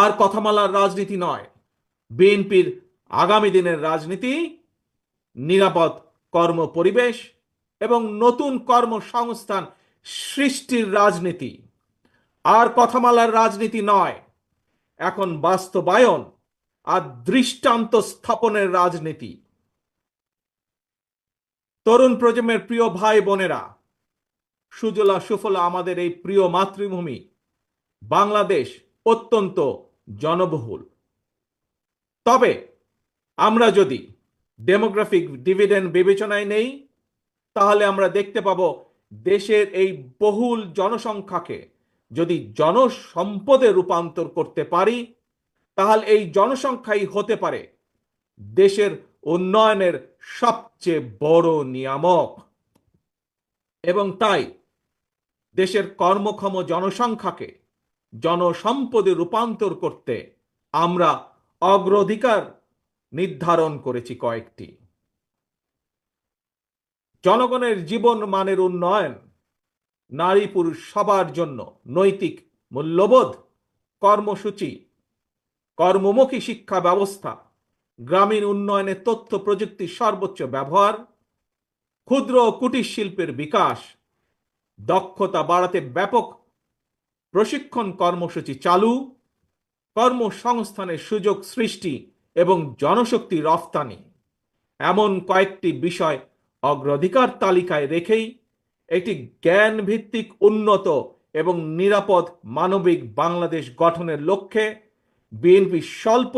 আর কথামালার রাজনীতি নয়। বিএনপির আগামী দিনের রাজনীতি নিরাপদ কর্ম পরিবেশ এবং নতুন কর্মসংস্থান সৃষ্টির রাজনীতি। আর কথামালার রাজনীতি নয়, এখন বাস্তবায়ন আর দৃষ্টান্ত স্থাপনের রাজনীতি। তরুণ প্রজন্মের প্রিয় ভাই বোনেরা, সুজলা সুফলা আমাদের এই প্রিয় মাতৃভূমি, বাংলাদেশ অত্যন্ত জনবহুল। তবে আমরা যদি ডেমোগ্রাফিক ডিভিডেন্ড বিবেচনায় নেই, তাহলে আমরা দেখতে পাব দেশের এই বহুল জনসংখ্যাকে যদি জনসম্পদে রূপান্তর করতে পারি, তাহলে এই জনসংখ্যাই হতে পারে দেশের উন্নয়নের সবচেয়ে বড় নিয়ামক। এবং তাই দেশের কর্মক্ষম জনসংখ্যাকে জনসম্পদে রূপান্তর করতে আমরা অগ্রাধিকার নির্ধারণ করেছি কয়েকটি। জনগণের জীবন মানের উন্নয়ন, নারী পুরুষ সবার জন্য নৈতিক মূল্যবোধ, কর্মসূচি, কর্মমুখী শিক্ষা ব্যবস্থা, গ্রামীণ উন্নয়নে তথ্য প্রযুক্তির সর্বোচ্চ ব্যবহার, ক্ষুদ্র ও কুটির শিল্পের বিকাশ, দক্ষতা বাড়াতে ব্যাপক প্রশিক্ষণ কর্মসূচি চালু, কর্মসংস্থানের সুযোগ সৃষ্টি এবং জনশক্তি রফতানি। এমন কয়েকটি বিষয় অগ্রাধিকার তালিকায় রেখেই একটি জ্ঞান ভিত্তিক উন্নত এবং নিরাপদ মানবিক বাংলাদেশ গঠনের লক্ষ্যে বিএনপি স্বল্প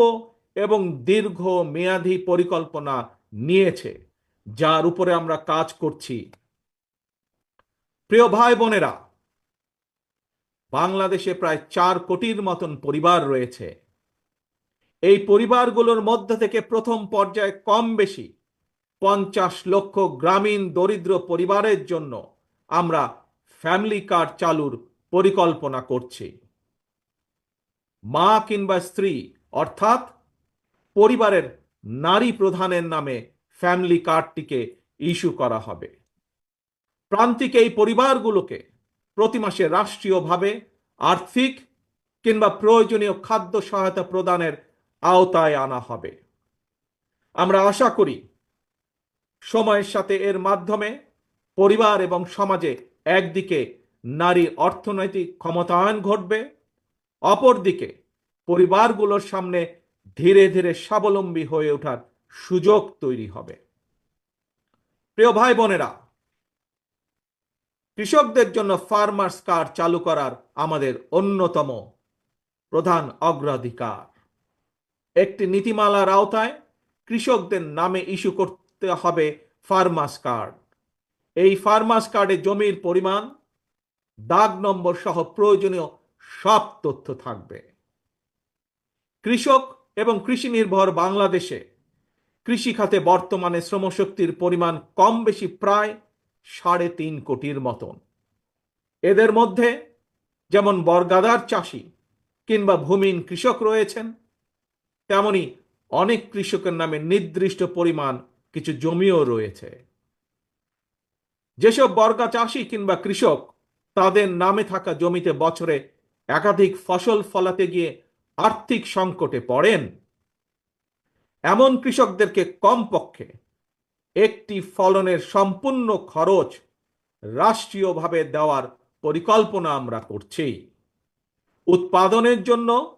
এবং দীর্ঘ মেয়াদী পরিকল্পনা নিয়েছে, যার উপরে আমরা কাজ করছি। প্রিয় ভাই বোনেরা বাংলাদেশে প্রায় চার কোটির মতন পরিবার রয়েছে। এই পরিবারগুলোর মধ্যে থেকে প্রথম পর্যায়ে কম বেশি পঞ্চাশ লক্ষ গ্রামীণ দরিদ্র পরিবারের জন্য আমরা ফ্যামিলি কার্ড চালুর পরিকল্পনা করছি। মা কিংবা স্ত্রী, অর্থাৎ পরিবারের নারী প্রধানের নামে ফ্যামিলি কার্ডটিকে ইস্যু করা হবে। প্রান্তিক এই পরিবারগুলোকে প্রতি মাসে রাষ্ট্রীয়ভাবে আর্থিক কিংবা প্রয়োজনীয় খাদ্য সহায়তা প্রদানের আওতায় আনা হবে। আমরা আশা করি সময়ের সাথে এর মাধ্যমে পরিবার এবং সমাজে একদিকে নারী অর্থনৈতিক ক্ষমতায়ন ঘটবে, অপরদিকে পরিবারগুলোর সামনে ধীরে ধীরে স্বাবলম্বী হয়ে ওঠার সুযোগ তৈরি হবে। প্রিয় ভাই বোনেরা কৃষকদের জন্য ফার্মার্স কার্ড চালু করার আমাদের অন্যতম প্রধান অগ্রাধিকার। একটি নীতিমালার আওতায় কৃষকদের নামে ইস্যু করতে হবে ফার্মার্স কার্ড এই ফার্মার্স কার্ডে জমির পরিমাণ, দাগ নম্বর সহ প্রয়োজনীয় সব তথ্য থাকবে। কৃষক এবং কৃষি নির্ভর বাংলাদেশে কৃষি খাতে বর্তমানে শ্রমশক্তির পরিমাণ কম বেশি প্রায় সাড়ে তিন কোটির মতন। এদের মধ্যে যেমন বর্গাদার চাষি কিংবা ভূমিহীন কৃষক রয়েছেন, তেমনি অনেক কৃষকের নামে নির্দিষ্ট পরিমাণ কিছু জমিও রয়েছে। যেসব বর্গা চাষি কিংবা কৃষক, তাদের নামে থাকা জমিতে বছরে একাধিক ফসল ফলাতে গিয়ে আর্থিক সংকটে পড়েন। এমন কৃষকদেরকে কমপক্ষে একটি ফলনের সম্পূর্ণ খরচ রাষ্ট্রীয়ভাবে দেওয়ার পরিকল্পনা আমরা করছি। উৎপাদনের জন্য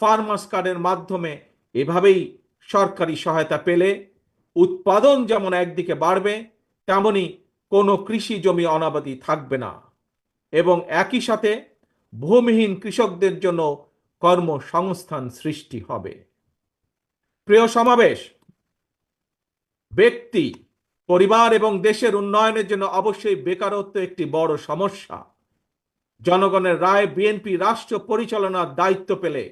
ফার্মার্স কার্ডের মাধ্যমে এভাবেই সরকারি সহায়তা পেলে উৎপাদন যেমন একদিকে বাড়বে, তেমনি কোনো কৃষি জমি অনাবাদি থাকবে না। এবং একই সাথে ভূমিহীন কৃষকদের জন্য কর্মসংস্থান সৃষ্টি হবে। প্রিয় সমাবেশ ব্যক্তি, পরিবার এবং দেশের উন্নয়নের জন্য অবশ্যই বেকারত্ব একটি বড় সমস্যা। জনগণের রায় বিএনপি রাষ্ট্র পরিচালনার দায়িত্ব পেলে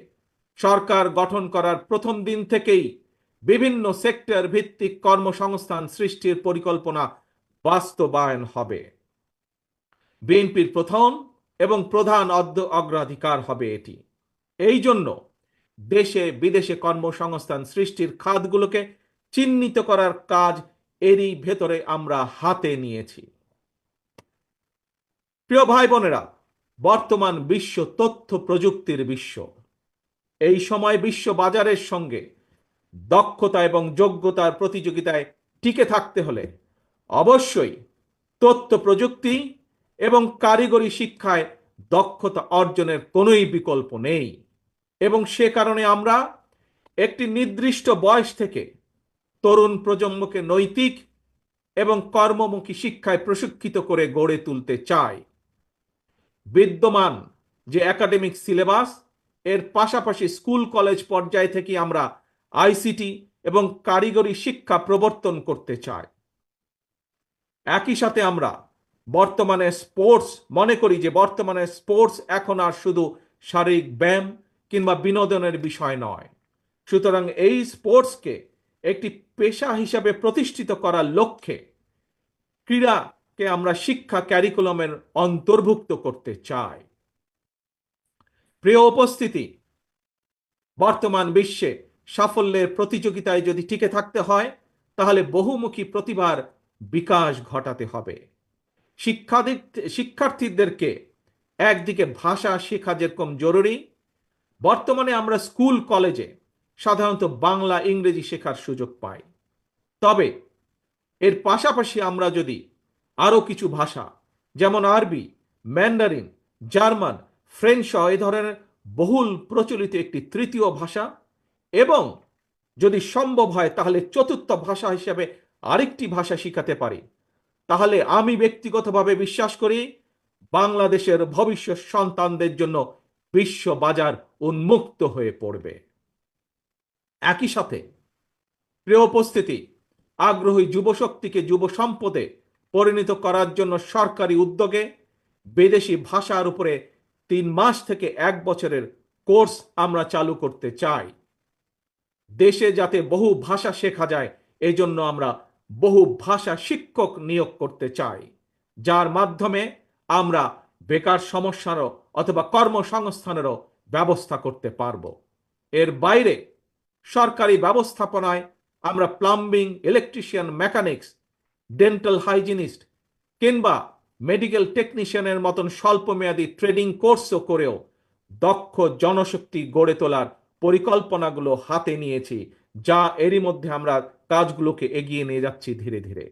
সরকার গঠন করার প্রথম দিন থেকেই বিভিন্ন সেক্টর ভিত্তিক কর্মসংস্থান সৃষ্টির পরিকল্পনা বাস্তবায়ন হবে। বিএনপির প্রথম এবং প্রধান অগ্রাধিকার হবে এটি। এই জন্য দেশে বিদেশে কর্মসংস্থান সৃষ্টির খাতগুলোকে চিহ্নিত করার কাজ এরই ভেতরে আমরা হাতে নিয়েছি। প্রিয় ভাই বোনেরা, বর্তমান বিশ্ব তথ্য প্রযুক্তির বিশ্ব। এই সময় বিশ্ব বাজারের সঙ্গে দক্ষতা এবং যোগ্যতার প্রতিযোগিতায় টিকে থাকতে হলে অবশ্যই তথ্য প্রযুক্তি এবং কারিগরি শিক্ষায় দক্ষতা অর্জনের কোনোই বিকল্প নেই। এবং সে কারণে আমরা একটি নির্দিষ্ট বয়স থেকে তরুণ প্রজন্মকে নৈতিক এবং কর্মমুখী শিক্ষায় প্রশিক্ষিত করে গড়ে তুলতে চাই বিদ্যমান যে একাডেমিক সিলেবাস এর পাশাপাশি স্কুল কলেজ পর্যায় থেকে আমরা আইসিটি এবং কারিগরি শিক্ষা প্রবর্তন করতে চাই। একই সাথে আমরা বর্তমানে স্পোর্টস মনে করি যে বর্তমানে স্পোর্টস এখন আর শুধু শারীরিক ব্যায়াম কিংবা বিনোদনের বিষয় নয়। সুতরাং এই স্পোর্টসকে একটি পেশা হিসাবে প্রতিষ্ঠিত করার লক্ষ্যে ক্রীড়াকে আমরা শিক্ষা ক্যারিকুলামের অন্তর্ভুক্ত করতে চাই। প্রিয় উপস্থিতি, বর্তমান বিশ্বে সাফল্যের প্রতিযোগিতায় যদি টিকে থাকতে হয়, তাহলে বহুমুখী প্রতিভার বিকাশ ঘটাতে হবে। শিক্ষাদিক শিক্ষার্থীদেরকে একদিকে ভাষা শেখা যেরকম জরুরি, বর্তমানে আমরা স্কুল, কলেজে সাধারণত বাংলা, ইংরেজি শেখার সুযোগ পাই। তবে এর পাশাপাশি আমরা যদি আরও কিছু ভাষা, যেমন আরবি, ম্যান্ডারিন, জার্মান, ফ্রেঞ্চ সহ এ ধরনের বহুল প্রচলিত একটি তৃতীয় ভাষা এবং যদি সম্ভব হয় তাহলে চতুর্থ ভাষা হিসেবে আরেকটি ভাষা শিখাতে পারি, তাহলে আমি ব্যক্তিগতভাবে বিশ্বাস করি বাংলাদেশের ভবিষ্যৎ সন্তানদের জন্য বিশ্ব বাজার উন্মুক্ত হয়ে পড়বে। একই সাথে প্রিয় উপস্থিতি, আগ্রহী যুবশক্তিকে যুব সম্পদে পরিণত করার জন্য সরকারি উদ্যোগে বিদেশি ভাষার উপরে তিন মাস থেকে এক বছরের কোর্স আমরা চালু করতে চাই। দেশে যাতে বহু ভাষা শেখা যায় এই জন্য আমরা বহু ভাষা শিক্ষক নিয়োগ করতে চাই। যার মাধ্যমে আমরা বেকার সমস্যারও অথবা কর্মসংস্থানেরও ব্যবস্থা করতে পারব। এর বাইরে সরকারি ব্যবস্থাপনায় আমরা plumbing electrician mechanics dental hygienist কিংবা মেডিকেল টেকনিশিয়ানের মতন স্বল্পমেয়াদী ট্রেডিং কোর্সও করেও দক্ষ জনশক্তি গড়ে তোলার পরিকল্পনাগুলো হাতে নিয়েছি, যা এরই মধ্যে আমরা কাজগুলোকে এগিয়ে নিয়ে যাচ্ছি ধীরে ধীরে।